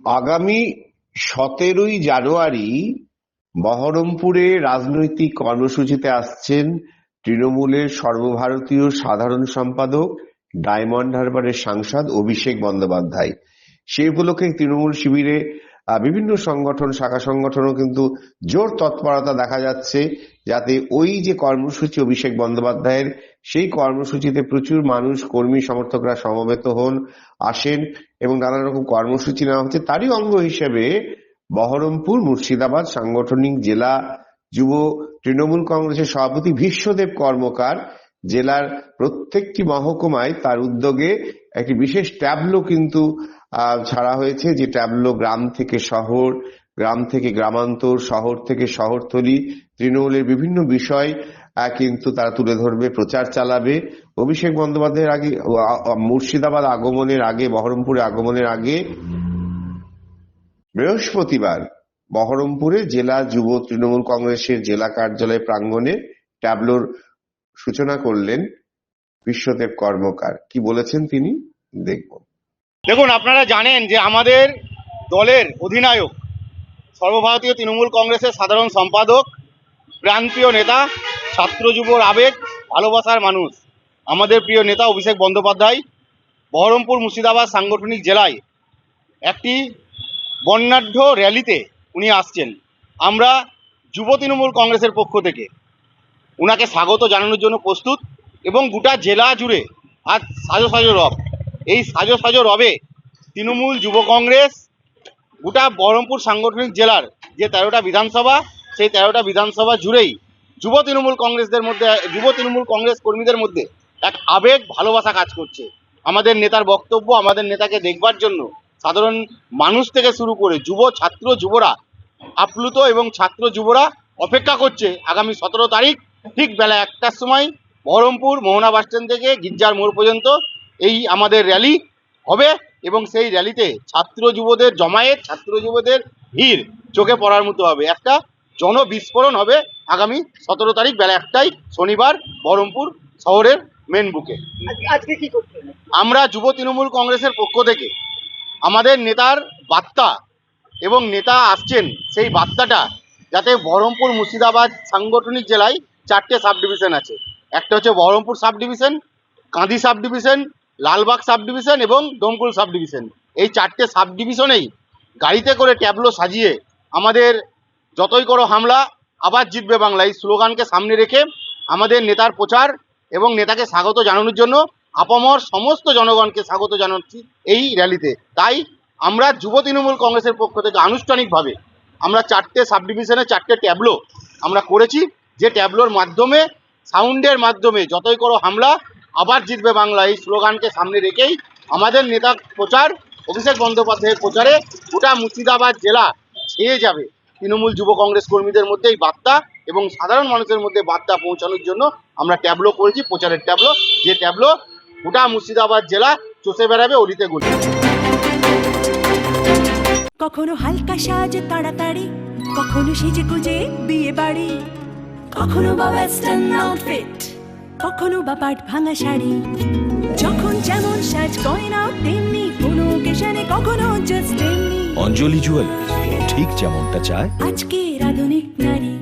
আগামী সতেরোই জানুয়ারি বহরমপুরে রাজনৈতিক কর্মসূচিতে আসছেন তৃণমূলের সর্বভারতীয় সাধারণ সম্পাদক, ডায়মন্ড হারবারের সাংসদ অভিষেক বন্দ্যোপাধ্যায়। সেই উপলক্ষে তৃণমূল শিবিরে বিভিন্ন সংগঠন, শাখা সংগঠনও কিন্তু জোর তৎপরতা দেখা যাচ্ছে যাতে ওই যে কর্মসূচি অভিষেক বন্দ্যোপাধ্যায়ের, সেই কর্মসূচিতে প্রচুর মানুষ, কর্মী সমর্থকরা সমবেত হন, আসেন। এবং নানা রকম কর্মসূচি নেওয়া হচ্ছে। তারই অঙ্গ হিসেবে বহরমপুর মুর্শিদাবাদ সাংগঠনিক জেলা যুব তৃণমূল কংগ্রেসের সভাপতি বিশ্বদেব কর্মকার জেলার প্রত্যেকটি মহকুমায় তার উদ্যোগে একটি বিশেষ ট্যাবলো কিন্তু ছাড়া হয়েছে। যে ট্যাবলো গ্রাম থেকে শহর গ্রাম থেকে গ্রামান্তর, শহর থেকে শহরতলি, তৃণমূলের বিভিন্ন বিষয় কিন্তু তারা তুলে ধরবে, প্রচার চালাবে। অভিষেক বন্দ্যোপাধ্যায়ের আগে মুর্শিদাবাদ আগমনের আগে বহরমপুরে আগমনের আগে বৃহস্পতিবার বহরমপুরে জেলা যুব তৃণমূল কংগ্রেসের জেলা কার্যালয় প্রাঙ্গণে ট্যাবলোর সূচনা করলেন বিশ্বদেব কর্মকার। কি বলেছেন তিনি? দেখব। দেখুন, আপনারা জানেন যে আমাদের দলের অধিনায়ক সর্বভারতীয় তৃণমূল কংগ্রেসের সাধারণ সম্পাদক, প্রাণপ্রিয় নেতা, ছাত্র যুবর আবেগ, ভালোবাসার মানুষ। আমাদের প্রিয় নেতা অভিষেক বন্দ্যোপাধ্যায়, বহরমপুর মুর্শিদাবাদ সাংগঠনিক জেলায় একটি বর্ণাঢ্য র্যালিতে উনি আসছেন। আমরা যুব তৃণমূল কংগ্রেসের পক্ষ থেকে উনাকে স্বাগত জানানোর জন্য প্রস্তুত এবং গোটা জেলা জুড়ে আজ সাজো সাজো রব। এই সাজো সাজো রবে তৃণমূল যুব কংগ্রেস গোটা বহরমপুর সাংগঠনিক জেলার যে তেরোটা বিধানসভা, সেই তেরোটা বিধানসভা জুড়েই যুব তৃণমূল কংগ্রেসদের মধ্যে, যুব তৃণমূল কংগ্রেস কর্মীদের মধ্যে এক আবেগ ভালোবাসা কাজ করছে। আমাদের নেতার বক্তব্য, আমাদের নেতাকে দেখবার জন্য সাধারণ মানুষ থেকে শুরু করে যুব ছাত্র যুবরা, আপ্লুত এবং ছাত্র যুবরা অপেক্ষা করছে আগামী সতেরো তারিখ, ঠিক বেলা একটার সময় বহরমপুর মোহনা বাসস্ট্যান্ড থেকে গির্জার মোড় পর্যন্ত এই আমাদের র্যালি হবে। এবং সেই র্যালিতে ছাত্র যুবদের জমায়েত ছাত্র যুবদের ভিড় চোখে পড়ার মতো হবে। একটা জনবিস্ফোরণ হবে আগামী সতেরো তারিখ বেলা একটাই শনিবার বহরমপুর শহরের মেন বুকে আজকে কি আমরা যুব তৃণমূল কংগ্রেসের পক্ষ থেকে আমাদের নেতার বার্তা এবং নেতা আসছেন সেই বার্তাটা যাতে বহরমপুর মুর্শিদাবাদ সাংগঠনিক জেলায় চারটে সাব ডিভিশন আছে। একটা হচ্ছে Baharampur sub division Kandi sub division Lalbagh sub division এবং দমকুল সাব ডিভিশন এই চারটে সাব ডিভিশনেই গাড়িতে করে ট্যাবলো সাজিয়ে আমাদের যতই করো হামলা, আবার জিতবে বাংলা। এই স্লোগানকে সামনে রেখে আমাদের নেতার প্রচার এবং নেতাকে স্বাগত জানানোর জন্য আপামর সমস্ত জনগণকে স্বাগত জানাচ্ছি এই র্যালিতে। তাই আমরা যুব তৃণমূল কংগ্রেসের পক্ষ থেকে আনুষ্ঠানিকভাবে আমরা চারটে সাব ডিভিশনে চারটে ট্যাবলো আমরা করেছি। যে ট্যাবলোর মাধ্যমে, সাউন্ডের মাধ্যমে যতই করো হামলা আবার জিতবে বাংলা। এই স্লোগানকে সামনে রেখেই আমাদের নেতা প্রচার, অভিষেক বন্দ্যোপাধ্যায়ের প্রচারে গোটা মুর্শিদাবাদ জেলা ছেয়ে যাবে। তৃণমূল যুব কংগ্রেস কর্মীদের মধ্যে এই বার্তা এবং সাধারণ মানুষের মধ্যে বার্তা পৌঁছানোর জন্য আমরা ট্যাবলো করেছি, প্রচারের ট্যাবলো। যে ট্যাবলো গোটা মুর্শিদাবাদ জেলা চষে বেড়াবে অলিতে গলি। কখনো হালকা সাজ তাড়াতাড়ি, কখনো সেজে গুজে বিয়ে বাড়ি কখনো বা ওয়েস্টার্ন আউটফিট কখনো বা পাট ভাঙা শাড়ি। যখন যেমন সাজ গয়না তেমনি কোনো কেশানে কখনো জাস্ট তেমনি। অঞ্জলি জুয়েলার্স ঠিক যেমনটা চায়। আজকে আধুনিক নারী।